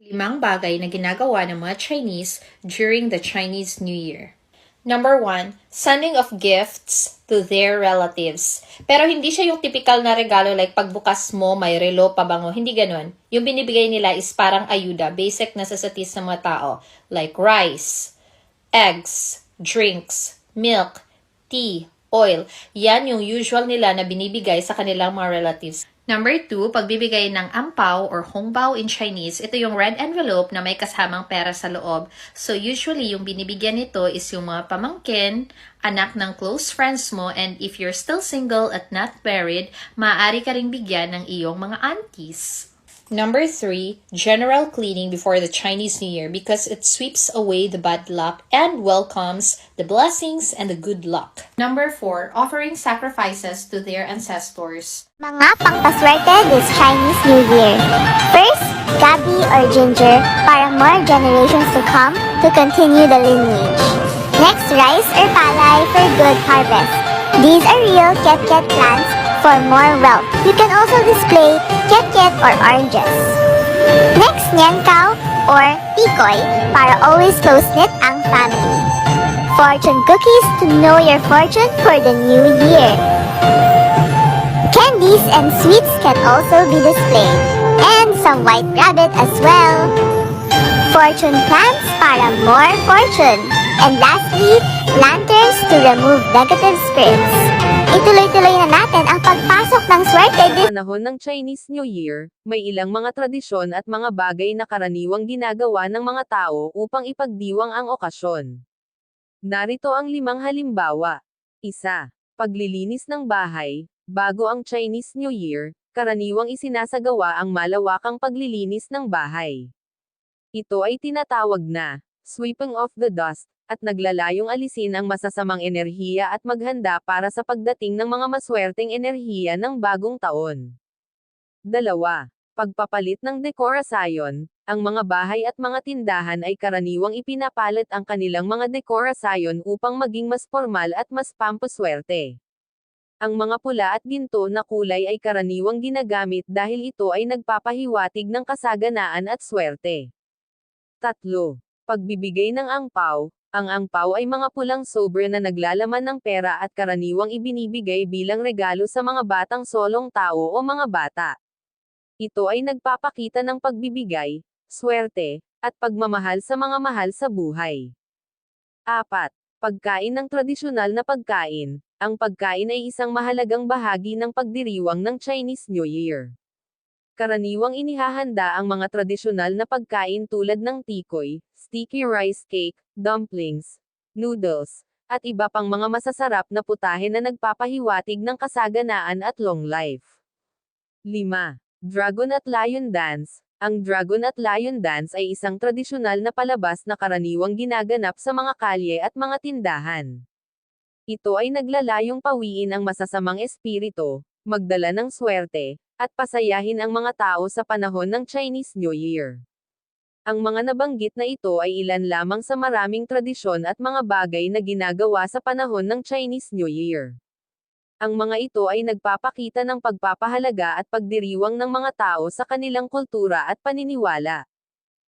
Limang bagay na ginagawa ng mga Chinese during the Chinese New Year. Number one, sending of gifts to their relatives. Pero hindi siya yung typical na regalo like pagbukas mo, may relo, pabango. Hindi ganun. Yung binibigay nila is parang ayuda, basic necessities ng mga tao. Like rice, eggs, drinks, milk, tea, oil. Yan yung usual nila na binibigay sa kanilang mga relatives. Number two, pagbibigay ng ampao or hongbao in Chinese. Ito yung red envelope na may kasamang pera sa loob. So usually, yung binibigyan nito is yung mga pamangkin, anak ng close friends mo, and if you're still single at not married, maaari ka ring bigyan ng iyong mga aunties. Number three, general cleaning before the Chinese New Year because it sweeps away the bad luck and welcomes the blessings and the good luck. Number four, offering sacrifices to their ancestors. Mga pangpaswerte this Chinese New Year. First, gabi or ginger para more generations to come to continue the lineage. Next, rice or palay for good harvest. These are real ket-ket plants for more wealth. You can also display ket-ket or oranges. Next, niankao or tikoy para always close-knit ang family. Fortune cookies to know your fortune for the new year. Candies and sweets can also be displayed. And some white rabbit as well. Fortune plants para more fortune. And lastly, lanterns to remove negative spirits. Ituloy-tuloy na natin ang ng swerte this panahon ng Chinese New Year, may ilang mga tradisyon at mga bagay na karaniwang ginagawa ng mga tao upang ipagdiwang ang okasyon. Narito ang limang halimbawa. Isa, paglilinis ng bahay. Bago ang Chinese New Year, karaniwang isinasagawa ang malawakang paglilinis ng bahay. Ito ay tinatawag na sweeping off the dust, at naglalayong alisin ang masasamang enerhiya at maghanda para sa pagdating ng mga maswerteng enerhiya ng bagong taon. Dalawa, pagpapalit ng dekorasyon, ang mga bahay at mga tindahan ay karaniwang ipinapalit ang kanilang mga dekorasyon upang maging mas formal at mas pampaswerte. Ang mga pula at ginto na kulay ay karaniwang ginagamit dahil ito ay nagpapahiwatig ng kasaganaan at swerte. Tatlo, pagbibigay ng angpaw, ang angpaw ay mga pulang sobre na naglalaman ng pera at karaniwang ibinibigay bilang regalo sa mga batang solong tao o mga bata. Ito ay nagpapakita ng pagbibigay, swerte, at pagmamahal sa mga mahal sa buhay. 4. Pagkain ng tradisyonal na pagkain. Ang pagkain ay isang mahalagang bahagi ng pagdiriwang ng Chinese New Year. Karaniwang inihahanda ang mga tradisyonal na pagkain tulad ng tikoy, sticky rice cake, dumplings, noodles, at iba pang mga masasarap na putahe na nagpapahiwatig ng kasaganaan at long life. 5. Dragon at Lion Dance Ang Dragon at Lion Dance ay isang tradisyonal na palabas na karaniwang ginaganap sa mga kalye at mga tindahan. Ito ay naglalayong pawiin ang masasamang espiritu, magdala ng swerte, at pasayahin ang mga tao sa panahon ng Chinese New Year. Ang mga nabanggit na ito ay ilan lamang sa maraming tradisyon at mga bagay na ginagawa sa panahon ng Chinese New Year. Ang mga ito ay nagpapakita ng pagpapahalaga at pagdiriwang ng mga tao sa kanilang kultura at paniniwala.